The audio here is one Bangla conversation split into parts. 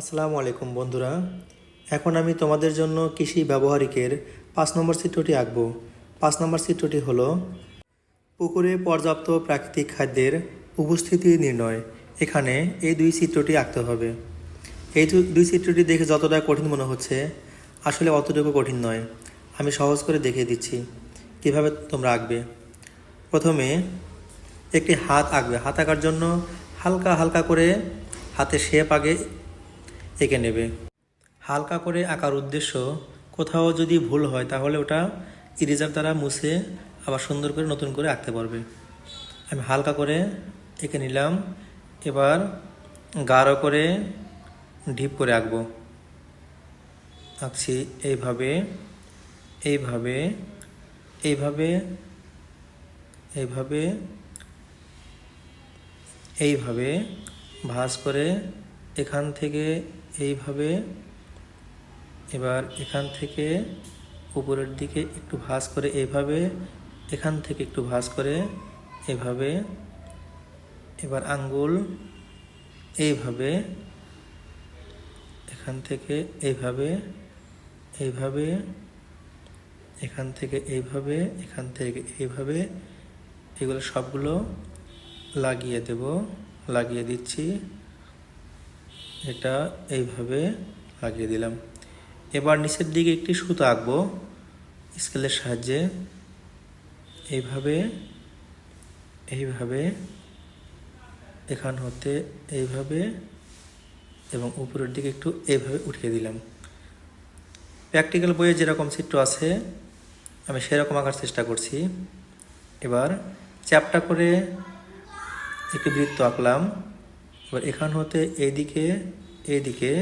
আসসালামু আলাইকুম বন্ধুরা। এখন আমি তোমাদের জন্য কৃষি ব্যবহারিকের পাঁচ নম্বর চিত্রটি আঁকবো। পাঁচ নম্বর চিত্রটি হলো, পুকুরে পর্যাপ্ত প্রাকৃতিক খাদ্যের উপস্থিতি নির্ণয়। এখানে এই দুই চিত্রটি আঁকতে হবে। এই দুই চিত্রটি দেখে যতটা কঠিন মনে হচ্ছে, আসলে অতটুকু কঠিন নয়। আমি সহজ করে দেখিয়ে দিচ্ছি কীভাবে তোমরা আঁকবে। প্রথমে একটি হাত আঁকবে। হাত আঁকার জন্য হালকা হালকা করে হাতে শেপ আগে এঁকে নেবে। হালকা করে আঁকার উদ্দেশ্য, কোথাও যদি ভুল হয় তাহলে ওটা ইরেজার দ্বারা মুছে আবার সুন্দর করে নতুন করে আঁকতে পারবে। আমি হালকা করে এঁকে নিলাম, এবার গাঢ় করে ঢিপ করে আঁকবো। আঁকছি এইভাবে এইভাবে এইভাবে এইভাবে এইভাবে ভাঁজ করে এখান থেকে এইভাবে এবার এখান থেকে উপরের দিকে একটু ভাঁজ করে এইভাবে, এখান থেকে একটু ভাঁজ করে এভাবে এবার আঙ্গুল এইভাবে, এখান থেকে এইভাবে এইভাবে, এখান থেকে এইভাবে, এখান থেকে এইভাবে, এগুলো সবগুলো লাগিয়ে দেব, লাগিয়ে দিচ্ছি। এটা এইভাবে লাগিয়ে দিলাম। এবার নিচের দিকে একটি সুতো আঁকবো। স্কেলের সাহায্যে এইভাবে এইভাবে, এখান হতে এইভাবে এবং উপরের দিকে একটু এইভাবে উঠিয়ে দিলাম। প্র্যাকটিক্যাল বইয়ে যেরকম চিত্র আছে, আমি সেরকম আঁকার চেষ্টা করছি। এবার চ্যাপটা করে একটি বৃত্ত আঁকলাম। এবার এখান হতে এইদিকে এইদিকে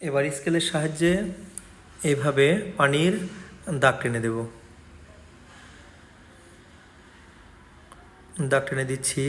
এবার স্কেলের সাহায্যে এইভাবে পানির দাগ টেনে দেব। দাগ টেনে দিচ্ছি।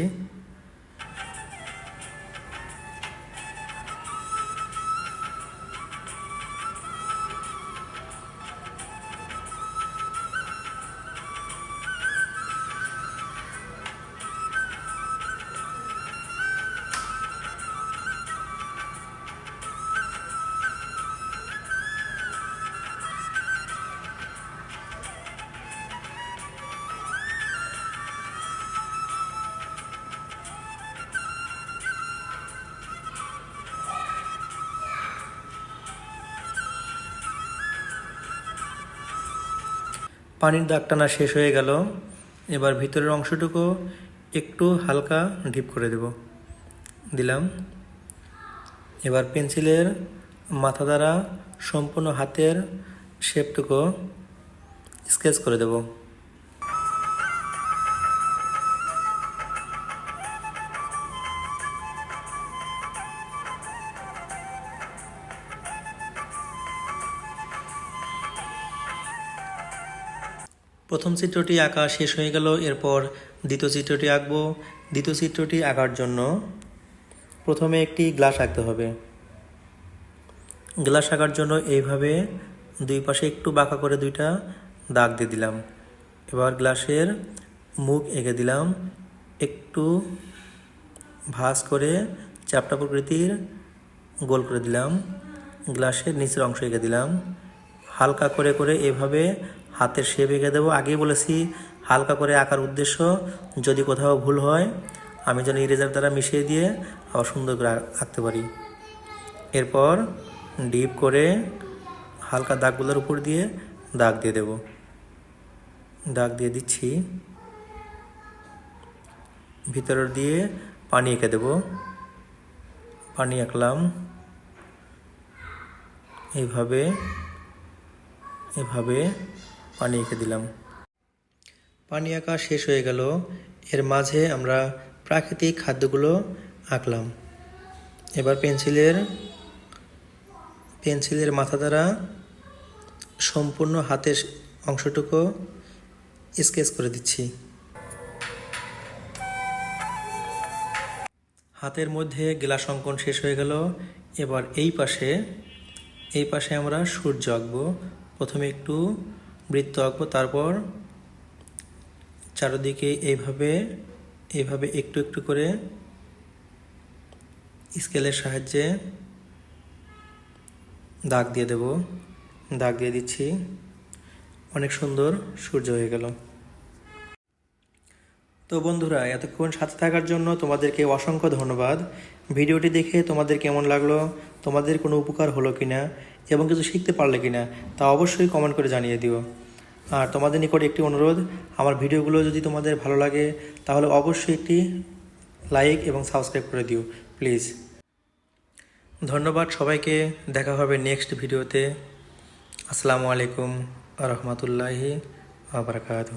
পানির দাগ টানা শেষ হয়ে গেল। এবার ভিতরের অংশটুকু একটু হালকা ডিপ করে দেব। দিলাম। এবার পেন্সিলের মাথা দ্বারা সম্পূর্ণ হাতের শেপটুকু স্কেচ করে দেব। প্রথম চিত্রটি আঁকা শেষ হয়ে গেল, এরপর দ্বিতীয় চিত্রটি আঁকবো। দ্বিতীয় চিত্রটি আঁকার জন্য প্রথমে একটি গ্লাস আঁকতে হবে। গ্লাস আঁকার জন্য এইভাবে দুই পাশে একটু বাঁকা করে দুইটা দাগ দিয়ে দিলাম। এবার গ্লাসের মুখ এঁকে দিলাম। একটু ভাঁজ করে চাপটা প্রকৃতির গোল করে দিলাম। গ্লাসের নিচের অংশ এঁকে দিলাম। হালকা করে করে এভাবে হাতের শেপ এঁকে দেবো। আগেই বলেছি, হালকা করে আঁকার উদ্দেশ্য, যদি কোথাও ভুল হয়, আমি যেন ইরেজার দ্বারা মিশিয়ে দিয়ে আবার সুন্দর করে আঁকতে পারি। এরপর ডিপ করে হালকা দাগগুলোর উপর দিয়ে দাগ দিয়ে দেব। দাগ দিয়ে দিচ্ছি। ভিতরের দিয়ে পানি এঁকে দেব। পানি আঁকলাম। এইভাবে এভাবে পানি এঁকে দিলাম। পানি আঁকা শেষ হয়ে গেল। এর মাঝে আমরা প্রাকৃতিক খাদ্যগুলো আঁকলাম। এবার পেন্সিলের পেন্সিলের মাথা দ্বারা সম্পূর্ণ হাতের অংশটুকু স্কেচ করে দিচ্ছি। হাতের মধ্যে গ্লাস অঙ্কন শেষ হয়ে গেল। এবার এই পাশে এই পাশে আমরা সূর্য আঁকবো। প্রথমে একটু বৃত্ত আঁকবো, তারপর চারিদিকে এইভাবে এইভাবে একটু একটু করে স্কেলের সাহায্যে দাগ দিয়ে দেব। দাগ দিয়ে দিচ্ছি। অনেক সুন্দর সূর্য হয়ে গেল। তো বন্ধুরা, এতক্ষণ সাথে থাকার জন্য তোমাদেরকে অসংখ্য ধন্যবাদ। ভিডিওটি দেখে তোমাদের কেমন লাগল? তোমাদের কোনো উপকার হলো কিনা? এবং কিছু শিখতে পারলে কিনা তা অবশ্যই কমেন্ট করে জানিয়ে দিও। আর তোমাদের নিকট একটি অনুরোধ, আমার ভিডিওগুলো যদি তোমাদের ভালো লাগে, তাহলে অবশ্যই একটি লাইক এবং সাবস্ক্রাইব করে দিও প্লিজ ধন্যবাদ সবাইকে, দেখা হবে নেক্সট ভিডিওতে আসসালামু আলাইকুম রহমতুল্লাহি আবরকাত